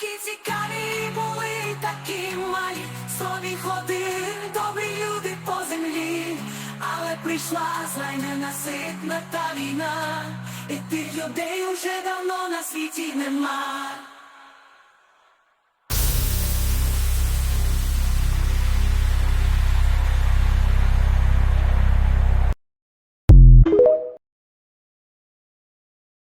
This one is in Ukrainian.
Такі цікаві були, такі малі, сові ходили добрі люди по землі, але прийшла зла й ненаситна та війна, і тих людей уже давно на світі нема.